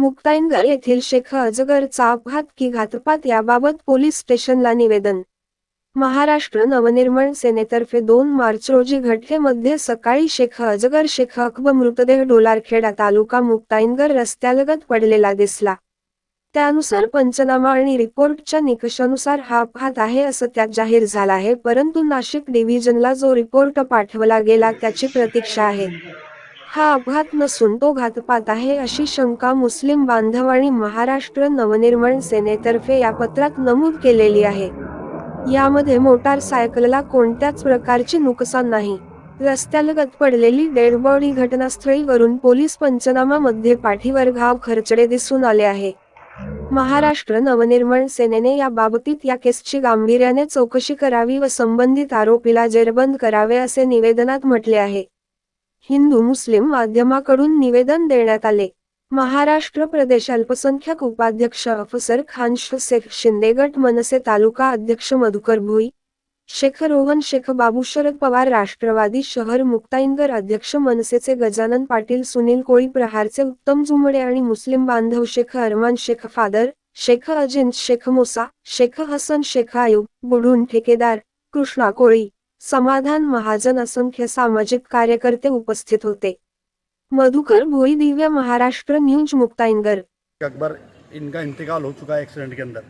मुक्ताईनगर येथील शेख अजगरचा अपघात की घातपात याबाबत पोलीस स्टेशनला निवेदन. महाराष्ट्र नवनिर्माण सेनेतर्फे दोन मार्च रोजी घटनेमध्ये सकाळी शेख अजगर शेख अकबर मृतदेह डोलारखेडा तालुका मुक्ताईनगर रस्त्यालगत पडलेला दिसला. त्यानुसार पंचनामा आणि रिपोर्टच्या निकषानुसार हा अपघात आहे असं त्यात जाहीर झाला आहे परंतु नाशिक डिव्हिजनला जो रिपोर्ट पाठवला गेला त्याची प्रतीक्षा आहे. हा अपघात नसून तो घातपात आहे अशी शंका मुस्लिम बांधव आणि महाराष्ट्र नवनिर्माण सेनेतर्फे या पत्रात नमूद केलेली आहे. यामध्ये मोटारसायकलला कोणत्याच प्रकारचे नुकसान नाही. रस्त्यालगत पडलेली डेड बॉडी घटनास्थळी वरून पोलीस पंचनामामध्ये पाठीवर घाव खरचडे दिसून आले आहे. महाराष्ट्र नवनिर्माण सेनेने या बाबतीत या केसची गांभीर्याने चौकशी करावी व संबंधित आरोपीला जेरबंद करावे असे निवेदनात म्हटले आहे. हिंदू मुस्लिम माध्यमाकडून निवेदन देण्यात आले. महाराष्ट्र प्रदेश अल्पसंख्याक उपाध्यक्ष अफसर खान शेख शिंदेगट मनसे तालुका अध्यक्ष मधुकर भोई शेख रोहन शेख बाबू शरद पवार राष्ट्रवादी शहर मुक्ताईनगर अध्यक्ष मनसेचे गजानन पाटील सुनील कोळी प्रहारचे उत्तम जुमडे आणि मुस्लिम बांधव शेख अरमान शेख फादर शेख अजिंत शेख मोसा शेख हसन शेख आयुब बुढून ठेकेदार कृष्णा कोळी. समाधान महाजन असंख्य सामाजिक कार्यकर्ते उपस्थित होते. मधुकर भोई दिव्य महाराष्ट्र न्यूज मुक्ताइनगर अकबर इनका इंतकाल हो चुका है एक्सीडेंट के अंदर।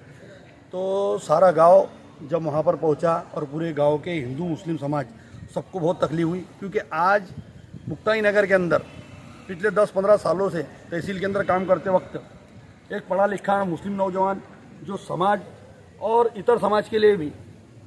तो सारा गांव जब वहाँ पर पहुंचा और पूरे गांव के हिंदू मुस्लिम समाज सबको बहुत तकलीफ हुई क्योंकि आज मुक्ताई नगर के अंदर पिछले 10-15 सालों से तहसील के अंदर काम करते वक्त एक पढ़ा लिखा मुस्लिम नौजवान जो समाज और इतर समाज के लिए भी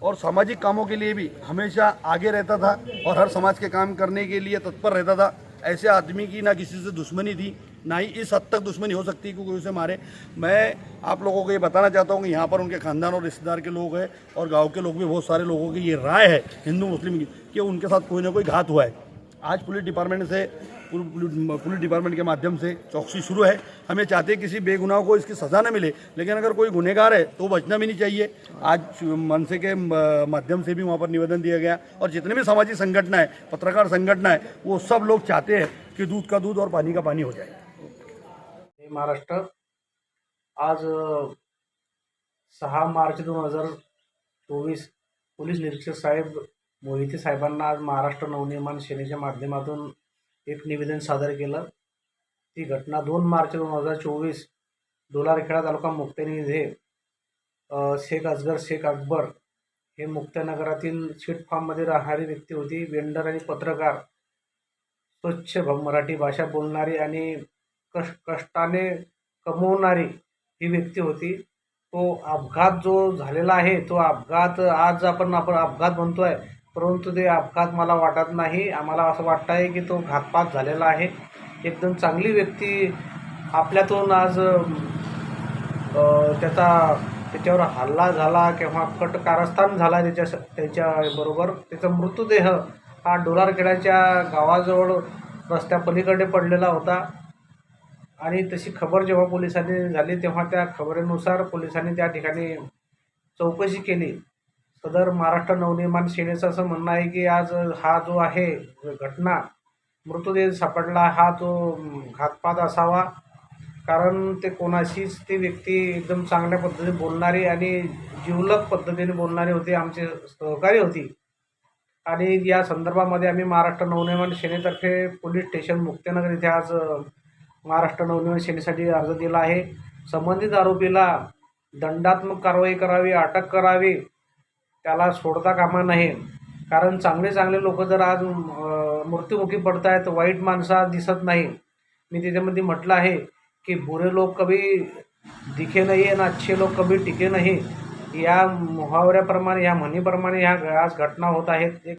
और सामाजिक कामों के लिए भी हमेशा आगे रहता था और हर समाज के काम करने के लिए तत्पर रहता था। ऐसे आदमी की ना किसी से दुश्मनी थी, ना ही इस हद तक दुश्मनी हो सकती क्योंकि उसे मारे। मैं आप लोगों को ये बताना चाहता हूँ कि यहाँ पर उनके खानदान और रिश्तेदार के लोग हैं और गाँव के लोग भी बहुत सारे लोगों की ये राय है, हिंदू, मुस्लिम की, कि उनके साथ कोई ना कोई घात हुआ है। आज पुलिस डिपार्टमेंट से पुलिस डिपार्टमेंट के माध्यम से चौकसी शुरू है। हमें चाहते हैं किसी बेगुनाह को इसकी सज़ा न मिले, लेकिन अगर कोई गुनहगार है तो बचना भी नहीं चाहिए। आज मनसे के माध्यम से भी वहाँ पर निवेदन दिया गया, और जितने भी सामाजिक संगठना है, पत्रकार संगठना है, वो सब लोग चाहते हैं कि दूध का दूध और पानी का पानी हो जाए। महाराष्ट्र। आज, सहा मार्च दोन हज़ार चोवीस, पोलीस निरीक्षक साहेब मोहिते साहेबांना आज महाराष्ट्र नवनिर्माण सेनेच्या माध्यमातून एक निवेदन सादर केलं. ती घटना दोन मार्च दोन हजार चोवीस डोलारखेडा तालुका मुक्ताईनगर शेख असगर शेख अकबर हे मुक्तानगरातील स्वीट फार्ममध्ये राहणारी व्यक्ती होती. वेंडर आणि पत्रकार स्वच्छ भ- मराठी भाषा बोलणारी आणि कष कष्टाने कमवणारी ही व्यक्ती होती. तो अपघात जो झालेला आहे तो अपघात आज आपण आपण अपघात म्हणतो आहे परंतु ते अपघात मला वाटत नाही. आम्हाला असं वाटतं आहे की तो घातपात झालेला आहे. एकदम चांगली व्यक्ती आपल्यातून आज त्याचा त्याच्यावर हल्ला झाला किंवा कट कारस्थान झाला त्याच्या त्याच्याबरोबर त्याचा मृतदेह हा डोलारखेड्याच्या गावाजवळ रस्त्यापलीकडे पडलेला होता. आणि तशी खबर जेव्हा पोलिसांनी झाली तेव्हा त्या खबरेनुसार पोलिसांनी त्या ठिकाणी चौकशी केली. सदर महाराष्ट्र नवनिर्माण सेनेचं असं म्हणणं आहे की आज हा जो आहे घटना मृतदेह सापडला हा तो घातपात असावा कारण ते कोणाशीच ती व्यक्ती एकदम चांगल्या पद्धतीने बोलणारी आणि जिवलक पद्धतीने बोलणारी होती आमचे सहकारी होती. आणि या संदर्भामध्ये आम्ही महाराष्ट्र नवनिर्माण सेनेतर्फे पोलीस स्टेशन मुक्तानगर इथे आज महाराष्ट्र नवनिर्माण सेनेसाठी अर्ज दिला आहे. संबंधित आरोपीला दंडात्मक कारवाई करावी अटक करावी त्याला सोडता कामा नये. कारण चांगले चांगले लोक जर आज मृत्युमुखी पडत आहेत वाईट माणसा दिसत नाही. मी त्याच्यामध्ये म्हटलं आहे की बुरे लोक कभी दिखे नाही आणि अच्छे लोक कभी टिके नाही. या मुहावऱ्याप्रमाणे या म्हणीप्रमाणे ह्या आज घटना होत आहेत. एक